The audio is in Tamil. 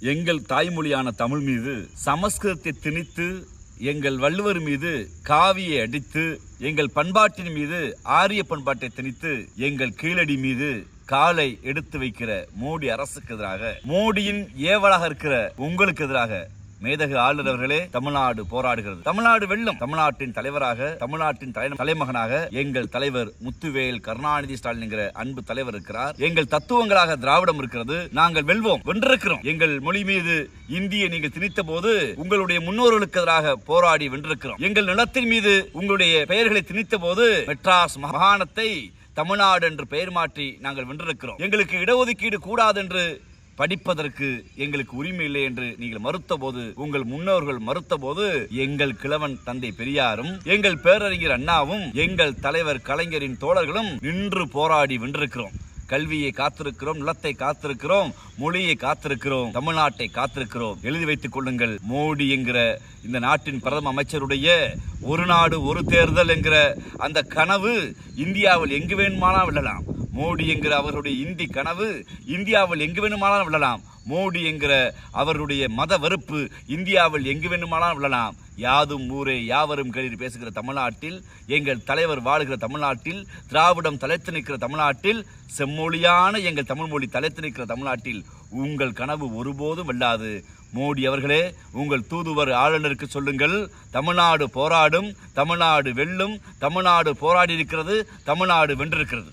எங்கள் தாய்மொழியான தமிழ் மீது சமஸ்கிருதத்தை திணித்து எங்கள் வள்ளுவர் மீது காவியை அடித்து எங்கள் பண்பாட்டின் மீது ஆரிய பண்பாட்டை திணித்து எங்கள் கீழடி மீது காலை எடுத்து வைக்கிற மோடி அரசுக்கு எதிராக மோடியின் ஏவலாக இருக்கிற உங்களுக்கு எதிராக மேதகு ஆளுநர் அவர்களே தமிழ்நாடு போராடுகிறது. தமிழ்நாடு வெள்ளம் தமிழ்நாட்டின் தலைவராக தமிழ்நாட்டின் தலை- தலைமகனாக எங்கள் தலைவர் முத்துவேல் கருணாநிதி ஸ்டாலின் என்கிற அன்பு தலைவர் இருக்கிறார். எங்கள் தத்துவங்களாக திராவிடம் இருக்கிறது. நாங்கள் வெல்வோம் வென்றிருக்கிறோம். எங்கள் மொழி மீது இந்தியை நீங்கள் திணித்த போது உங்களுடைய முன்னோர்களுக்கு எதிராக போராடி வென்றிருக்கிறோம். எங்கள் நிலத்தின் மீது உங்களுடைய பெயர்களை திணித்த போது மெட்ராஸ் மாகாணத்தை தமிழ்நாடு என்று பெயர் மாற்றி நாங்கள் வென்றிருக்கிறோம். எங்களுக்கு இடஒதுக்கீடு கூடாது என்று படிப்பதற்கு எங்களுக்கு உரிமை இல்லை என்று நீங்கள் மறுத்த போது உங்கள் முன்னோர்கள் மறுத்த போது எங்கள் கிழவன் தந்தை பெரியாரும் எங்கள் பேரறிஞர் அண்ணாவும் எங்கள் தலைவர் கலைஞரின் தோழர்களும் நின்று போராடி வென்றிருக்கிறோம். கல்வியை காத்திருக்கிறோம் நிலத்தை காத்திருக்கிறோம் மொழியை காத்திருக்கிறோம் தமிழ்நாட்டை காத்திருக்கிறோம். எழுதி வைத்துக் கொள்ளுங்கள். மோடி என்கிற இந்த நாட்டின் பிரதம அமைச்சருடைய ஒரு நாடு ஒரு தேர்தல் என்கிற அந்த கனவு இந்தியாவில் எங்கு வேணுமானால் விழலாம். மோடி என்கிற அவருடைய இந்தி கனவு இந்தியாவில் எங்கு வேணுமானாலும் விழலாம். மோடி என்கிற அவருடைய மத வெறுப்பு இந்தியாவில் எங்கு வேணுமானாலும் விழலாம். யாதும் ஊரே யாவரும் கேளீர் பேசுகிற தமிழ்நாட்டில் எங்கள் தலைவர் வாழுகிற தமிழ்நாட்டில் திராவிடம் தலைத்து நிற்கிற தமிழ்நாட்டில் செம்மொழியான எங்கள் தமிழ் மொழி தலைத்து நிற்கிற தமிழ்நாட்டில் உங்கள் கனவு ஒருபோதும் வெல்லாது. மோடி அவர்களே உங்கள் தூதுவர் ஆளுநருக்கு சொல்லுங்கள் தமிழ்நாடு போராடும் தமிழ்நாடு வெல்லும் தமிழ்நாடு போராடி இருக்கிறது தமிழ்நாடு வென்றிருக்கிறது.